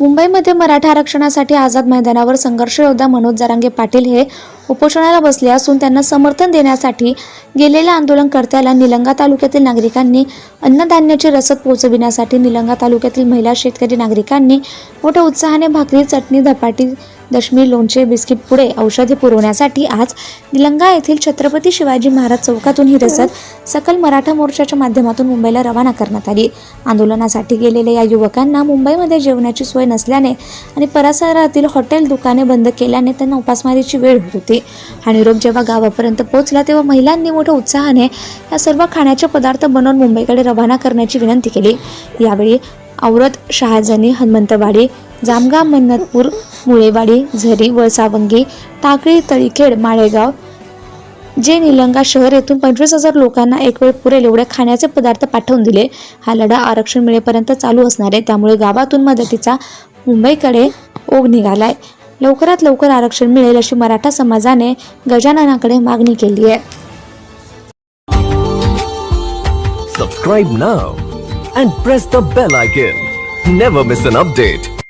मुंबईमध्ये मराठा आरक्षणासाठी आझाद मैदानावर संघर्ष योद्धा मनोज जरांगे पाटील हे उपोषणाला बसले असून त्यांना समर्थन देण्यासाठी गेलेल्या आंदोलनकर्त्याला निलंगा तालुक्यातील नागरिकांनी अन्नधान्याची रसद पोहोचविण्यासाठी निलंगा तालुक्यातील महिला शेतकरी नागरिकांनी मोठ्या उत्साहाने भाकरी चटणी धपाटी दशमी लोणचे बिस्किट पुढे औषधे पुरवण्यासाठी आज निलंगा येथील छत्रपती शिवाजी महाराज चौकातून ही रसद सकल मराठा मोर्चाच्या माध्यमातून मुंबईला रवाना करण्यात आली. आंदोलनासाठी गेलेल्या या युवकांना मुंबईमध्ये जेवणाची सोय नसल्याने आणि परिसरातील हॉटेल दुकाने बंद केल्याने त्यांना उपासमारीची वेळ होत होती. हा निरोप जेव्हा गावापर्यंत पोहोचला तेव्हा महिलांनी मोठ्या उत्साहाने या सर्व खाण्याचे पदार्थ बनवून मुंबईकडे रवाना करण्याची विनंती केली. यावेळी औरत शहाजनी हनुमंतवाडी जामगाव मन्नतपूर मुळेवाडी झरी वळसावंगी टाकळी तळीखेड माळेगाव जे निलंगा शहर येथून पंचवीस हजार लोकांना एक वेळ पुरेल एवढे खाण्याचे पदार्थ पाठवून दिले हा लढा आरक्षण मिळेपर्यंत चालू असणार आहे त्यामुळे गावातून मदतीचा मुंबईकडे ओघ निघालाय लवकरात लवकर आरक्षण मिळेल अशी मराठा समाजाने गजाननाकडे मागणी केली आहे Subscribe now and press the bell icon. Never miss an update.